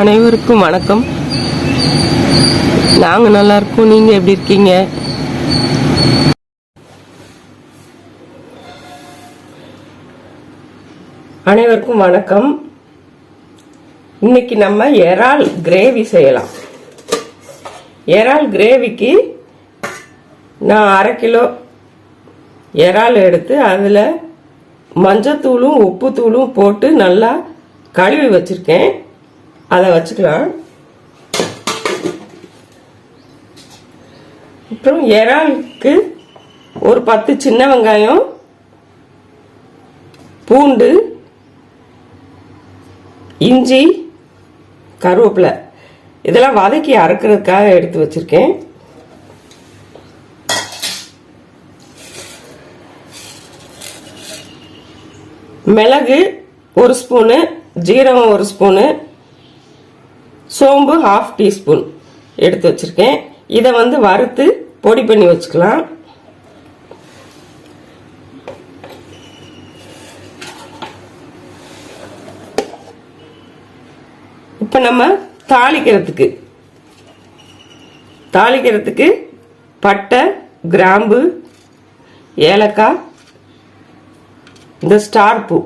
அனைவருக்கும் வணக்கம். நாங்கள் நல்லா இருக்கோம். நீங்கள் எப்படி இருக்கீங்க? அனைவருக்கும் வணக்கம். இன்னைக்கு நம்ம இறால் கிரேவி செய்யலாம். இறால் கிரேவிக்கு நான் அரை கிலோ இறால் எடுத்து அதில் மஞ்சத்தூளும் உப்புத்தூளும் போட்டு நல்லா கழுவி வச்சுருக்கேன். அதை வச்சுக்கலாம். அப்புறம் இறாலுக்கு ஒரு பத்து சின்ன வெங்காயம் பூண்டு இஞ்சி கருவேப்பிலை. இதெல்லாம் வதக்கி அரைக்கிறதுக்காக எடுத்து வச்சுருக்கேன். மிளகு ஒரு ஸ்பூனு ஜீரகம் ஒரு ஸ்பூனு சோம்பு ஹாஃப் டீஸ்பூன் எடுத்து வச்சிருக்கேன். இதை வந்து வறுத்து பொடி பண்ணி வச்சுக்கலாம். இப்போ நம்ம தாளிக்கிறதுக்கு தாளிக்கிறதுக்கு பட்டை கிராம்பு ஏலக்காய் இந்த ஸ்டார் பூ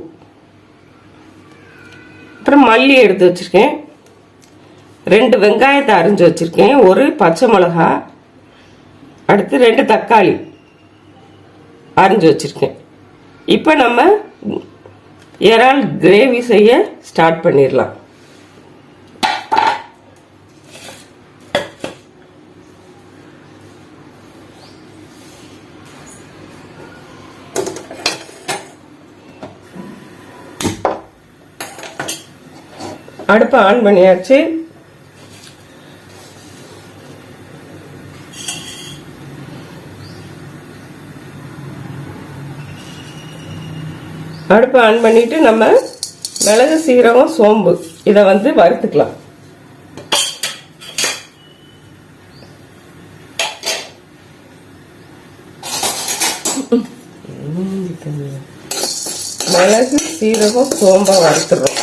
அப்புறம் மல்லி எடுத்து வச்சிருக்கேன். ரெண்டு வெங்காயத்தை அரிஞ்சு வச்சுருக்கேன். ஒரு பச்சை மிளகா அடுத்து ரெண்டு தக்காளி அரிஞ்சு வச்சுருக்கேன். இப்போ நம்ம இறால் கிரேவி செய்ய ஸ்டார்ட் பண்ணிடலாம். அடுப்பை ஆன் பண்ணியாச்சு. அடுப்பை ஆன் பண்ணிட்டு நம்ம மிளகு சீரகம் சோம்பு இதை வந்து வறுத்துக்கலாம். மிளகு சீரகம் சோம்பை வறுத்துறோம்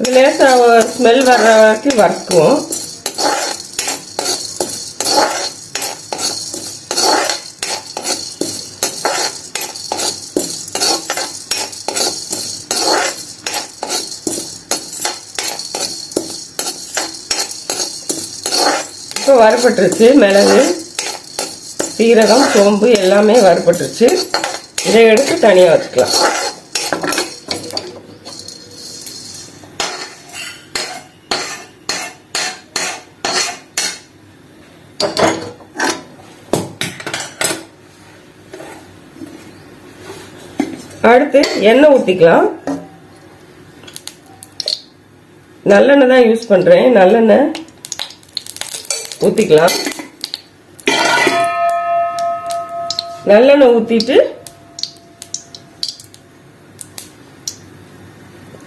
இது லேசாக ஸ்மெல் வர்ற வரைக்கும் வறுக்குவோம். இப்போ வறுபட்டுருச்சு மிளகு சீரகம் சோம்பு எல்லாமே வறுபட்டுருச்சு. இதை எடுத்து தனியாக வச்சுக்கலாம். அடுத்து எண்ணெய் ஊற்றிக்கலாம் நல்லெண்ணெய் தான் யூஸ் பண்ணுறேன் நல்லெண்ணெய் ஊற்றிக்கலாம் நல்லெண்ணெய் ஊற்றிட்டு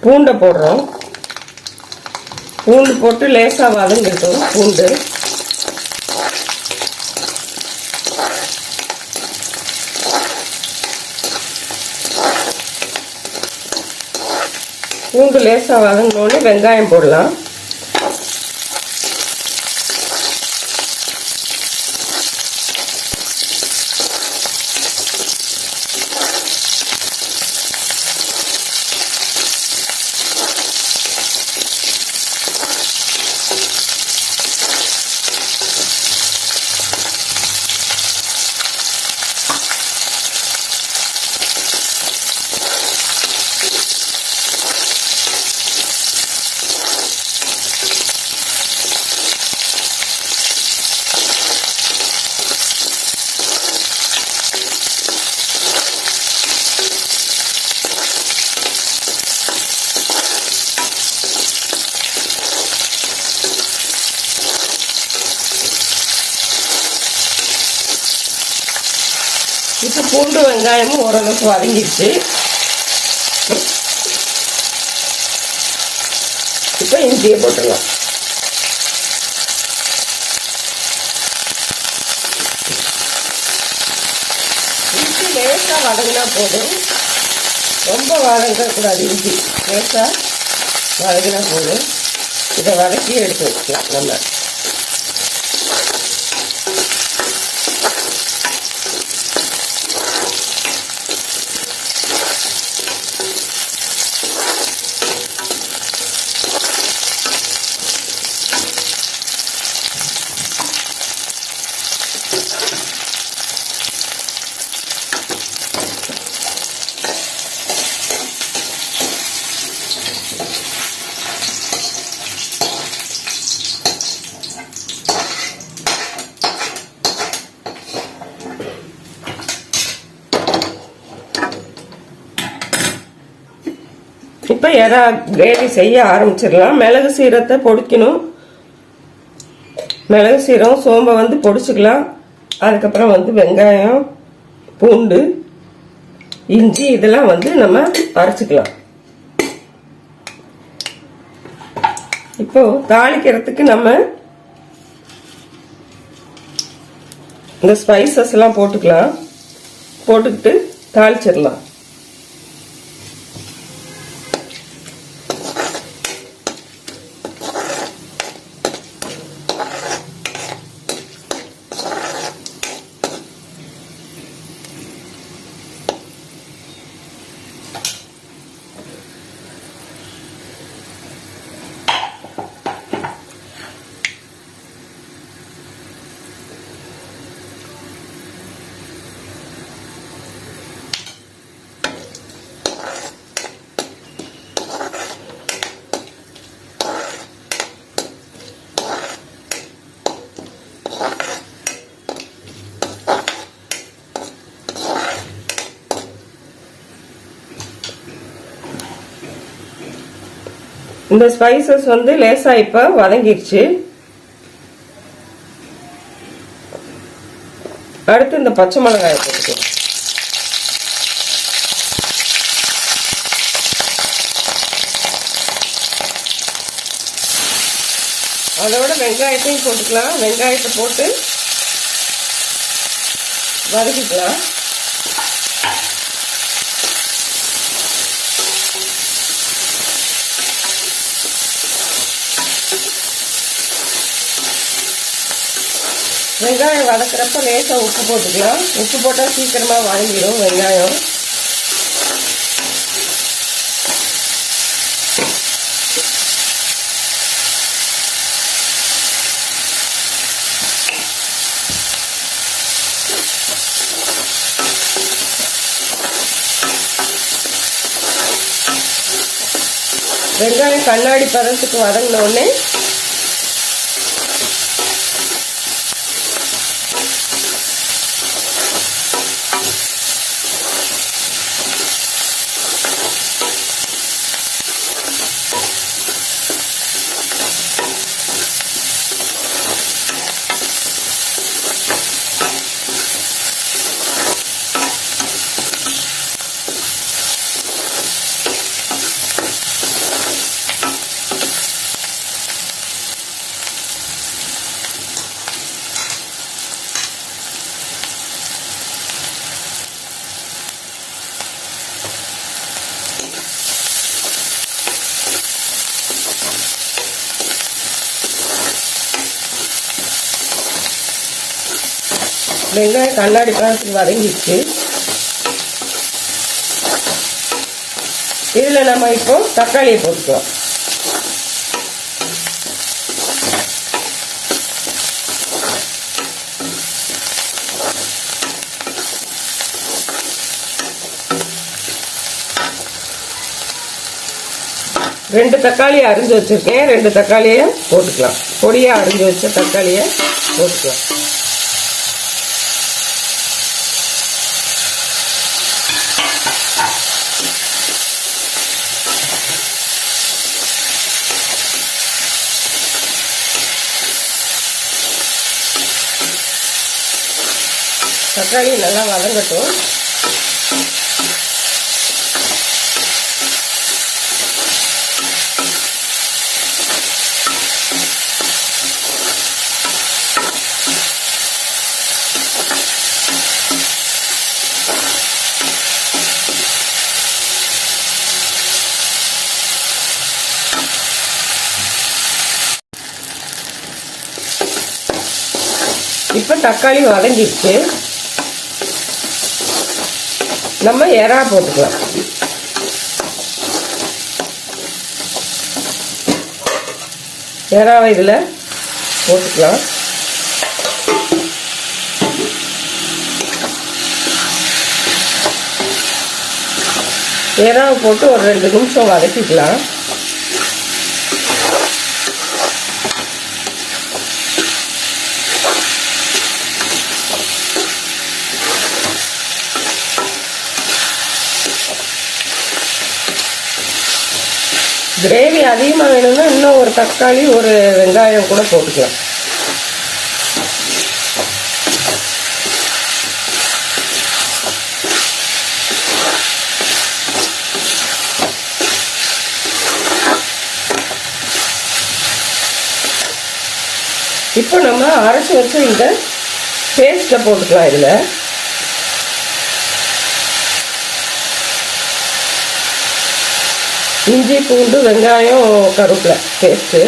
பூண்டை போடுறோம். பூண்டு போட்டு லேசாக வதங்கிட்டோம். பூண்டு. பூண்டு லேசாக வதங்கினோடனே வெங்காயம் போடலாம் இப்போ பூண்டு வெங்காயமும் ஓரளவுக்கு வதங்கிடுச்சு. இப்போ இஞ்சியை போட்டுடலாம். இஞ்சி லேசாக வதங்கினா போதும். ரொம்ப வதங்கக்கூடாது இஞ்சி. லேசாக வதங்கினா போதும். இதை வதக்கி எடுத்து வச்சுக்கலாம் நம்ம இப்போ எறா கிரேவி செய்ய ஆரம்பிச்சிடலாம். மிளகு சீரத்தை பொடிக்கணும். மிளகு சீரம் சோம்பை வந்து பொடிச்சுக்கலாம். அதுக்கப்புறம் வந்து வெங்காயம் பூண்டு இஞ்சி இதெல்லாம் வந்து நம்ம அரைச்சிக்கலாம். இப்போ தாளிக்கிறதுக்கு நம்ம இந்த ஸ்பைசஸ் எல்லாம் போட்டுக்கலாம். போட்டுக்கிட்டு தாளிச்சிடலாம். இந்த ஸ்பைசஸ் வந்து லேசா இப்ப வதங்கிடுச்சு அடுத்து இந்த பச்சை மிளகாயை போட்டுக்கலாம். அதோட வெங்காயத்தையும் போட்டுக்கலாம். வெங்காயத்தை போட்டு வதக்கிக்கலாம். வெங்காயம் வதக்கிறப்ப லேசாக உப்பு போட்டுக்கலாம். உப்பு போட்டால் சீக்கிரமாக வதங்கிடும் வெங்காயம். வெங்காயம் கண்ணாடி பதத்துக்கு வதங்கினோடனே வெங்காயம் கண்ணாடி பழத்துக்கு வதங்கிடுச்சு. இதில் நம்ம இப்போ தக்காளியை போட்டுக்கலாம். ரெண்டு தக்காளியை அரிஞ்சு வச்சுருக்கேன். ரெண்டு தக்காளியை போட்டுக்கலாம். பொடியாக அரிஞ்சு வச்ச தக்காளியை போட்டுக்கலாம். தக்காளி நல்லா வதங்கட்டும். இப்போ தக்காளி வதங்கிடுச்சு. நம்ம எறா போட்டுக்கலாம். எறாவை இதில் போட்டுக்கலாம். எறாவை போட்டு ஒரு ரெண்டு நிமிஷம் வதக்கிக்கலாம். கிரேவி அதிகமாக வேணும்னா இன்னும் ஒரு தக்காளி ஒரு வெங்காயம் கூட போட்டுக்கலாம். இப்போ நம்ம அரைச்சி வச்சு இந்த பேஸ்ட்டை போட்டுக்கலாம் இதில். இஞ்சி பூண்டு வெங்காயம் கருப்பில் பேஸ்ட்டு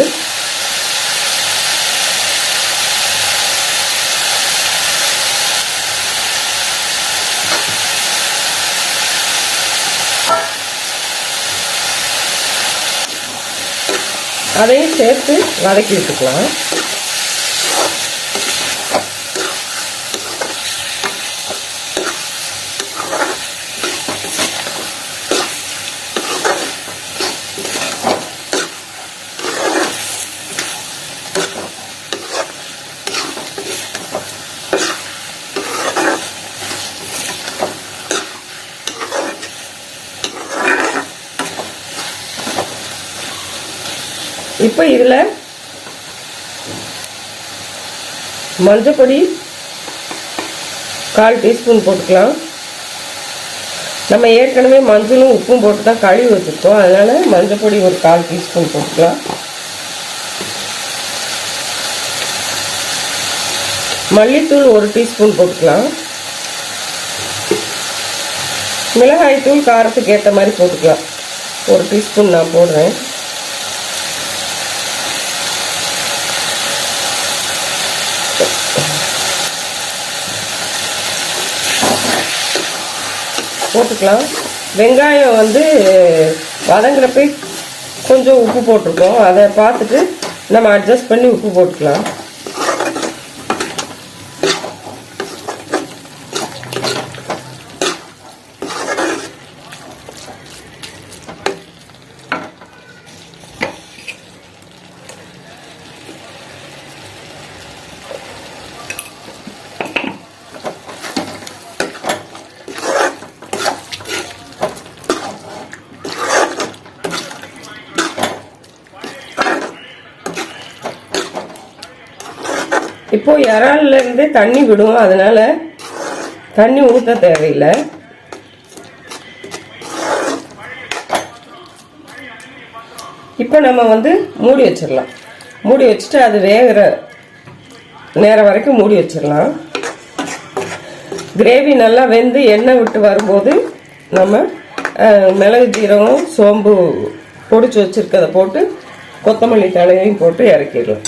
அதையும் சேர்த்து வதக்கி விட்டுக்கலாம் இப்போ இதில் மஞ்சப்பொடி கால் டீஸ்பூன் போட்டுக்கலாம். நம்ம ஏற்கனவே மஞ்சளும் உப்பும் போட்டு தான் கழுவி வச்சுருக்கோம். அதனால் மஞ்சப்பொடி ஒரு கால் டீஸ்பூன் போட்டுக்கலாம். மல்லித்தூள் ஒரு டீஸ்பூன் போட்டுக்கலாம். மிளகாய்த்தூள் காரத்துக்கு ஏற்ற மாதிரி போட்டுக்கலாம். ஒரு டீஸ்பூன் நான் போடுறேன். போட்டுக்கலாம். வெங்காயம் வந்து வதங்குறப்ப கொஞ்சம் உப்பு போட்டிருக்கோம். அதை பார்த்துட்டு நம்ம அட்ஜஸ்ட் பண்ணி உப்பு போட்டுக்கலாம். இப்போ இறால்ல இருந்து தண்ணி விடும் அதனால தண்ணி ஊற்ற தேவையில்லை. இப்போ நம்ம வந்து மூடி வச்சிடலாம். மூடி வச்சுட்டு அது வேகிற நேரம் வரைக்கும் மூடி வச்சிடலாம். கிரேவி நல்லா வெந்து எண்ணெய் விட்டு வரும்போது நம்ம மிளகு ஜீரகம் சோம்பு பொடிச்சு வச்சுருக்கதை போட்டு கொத்தமல்லி தலையையும் போட்டு இறக்கிடலாம்.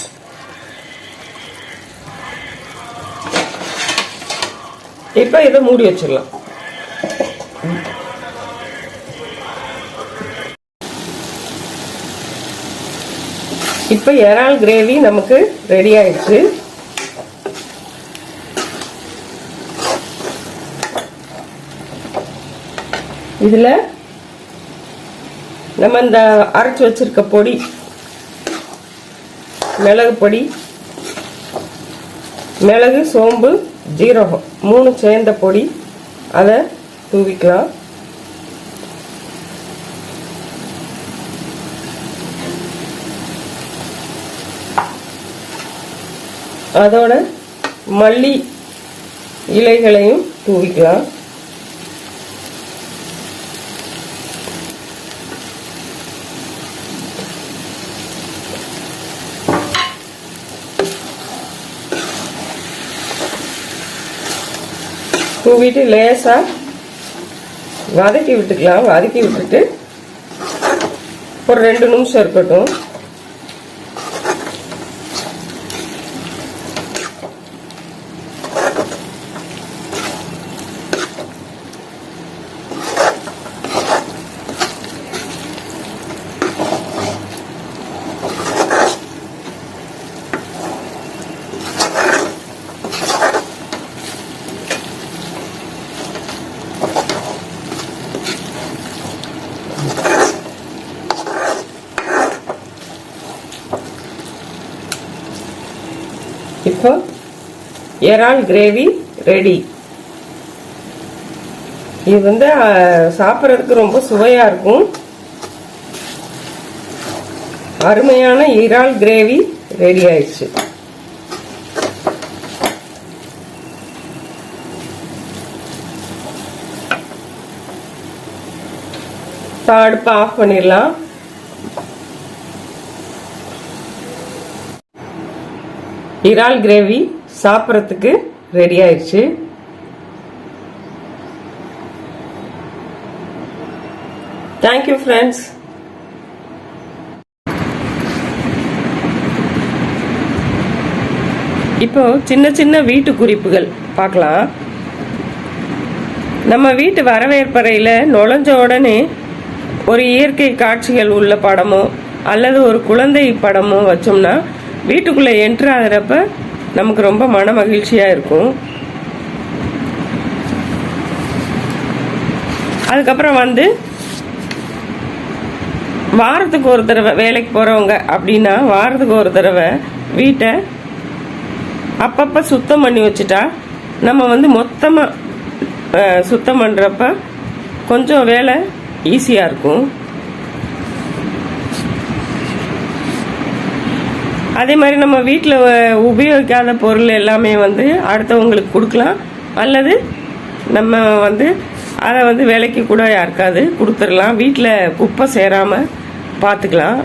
இப்போ இதை மூடி வச்சிடலாம். இப்போ இறால் கிரேவி நமக்கு ரெடி ஆயிடுச்சு. இதில் நம்ம இந்த அரைச்சி வச்சிருக்க பொடி மிளகு பொடி மிளகு சோம்பு ஜீரகம் மூணு சேர்ந்த பொடி அதை தூவிக்கலாம். அதோட மல்லி இலைகளையும் தூவிக்கலாம். தூவிட்டு லேசாக வதக்கி விட்டுக்கலாம் வதக்கி விட்டுட்டு ஒரு ரெண்டு நிமிஷம் இருக்கட்டும். இப்போ இறால் கிரேவி ரெடி இது வந்து சாப்பிட்றதுக்கு ரொம்ப சுவையாக இருக்கும். அருமையான இறால் கிரேவி ரெடி ஆயிடுச்சு. இப்போ அடுப்பை ஆஃப் பண்ணிடலாம். இறால் கிரேவி சாப்பிட்றதுக்கு ரெடி ஆயிடுச்சு தேங்க்யூ ஃப்ரெண்ட்ஸ் இப்போ சின்ன சின்ன வீட்டு குறிப்புகள் பார்க்கலாம். நம்ம வீட்டு வரவேற்பறையில் நுழைஞ்ச உடனே ஒரு இயற்கை காட்சிகள் உள்ள படமோ அல்லது ஒரு குழந்தை படமோ வச்சோம்னா வீட்டுக்குள்ளே என்ட்ரு ஆகிறப்ப நமக்கு ரொம்ப மன மகிழ்ச்சியாக இருக்கும். அதுக்கப்புறம் வந்து வாரத்துக்கு ஒரு தடவை வேலைக்கு போகிறவங்க அப்படின்னா வாரத்துக்கு ஒரு தடவை வீட்டை அப்பப்போ சுத்தம் பண்ணி வச்சுட்டா நம்ம வந்து மொத்தமாக சுத்தம் பண்ணுறப்ப கொஞ்சம் வேலை ஈஸியாக இருக்கும். அதே மாதிரி நம்ம வீட்டில் உபயோகிக்காத பொருள் எல்லாமே வந்து அடுத்தவங்களுக்கு கொடுக்கலாம். அல்லது நம்ம வந்து அதை வந்து விலைக்கு கூட யாருக்காவது கொடுத்துடலாம். வீட்டில் குப்பை சேராமல் பார்த்துக்கலாம்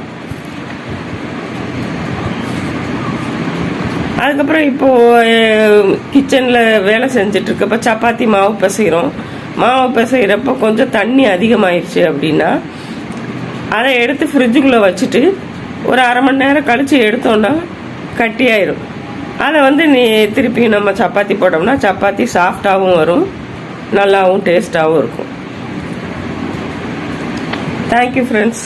அதுக்கப்புறம் இப்போது கிச்சனில் வேலை செஞ்சிட்ருக்கப்ப சப்பாத்தி மாவு பிசைகிறோம் மாவு பிசைகிறப்ப கொஞ்சம் தண்ணி அதிகமாயிடுச்சு அப்படின்னா அதை எடுத்து ஃப்ரிட்ஜுக்குள்ளே வச்சுட்டு ஒரு அரை மணி நேரம் கழித்து எடுத்தோன்னா கட்டியாயிரும். அதை வந்து நீ திருப்பி நம்ம சப்பாத்தி போட்டோம்னா சப்பாத்தி சாஃப்டாகவும் வரும் நல்லாவும் டேஸ்ட்டாகவும் இருக்கும். Thank you friends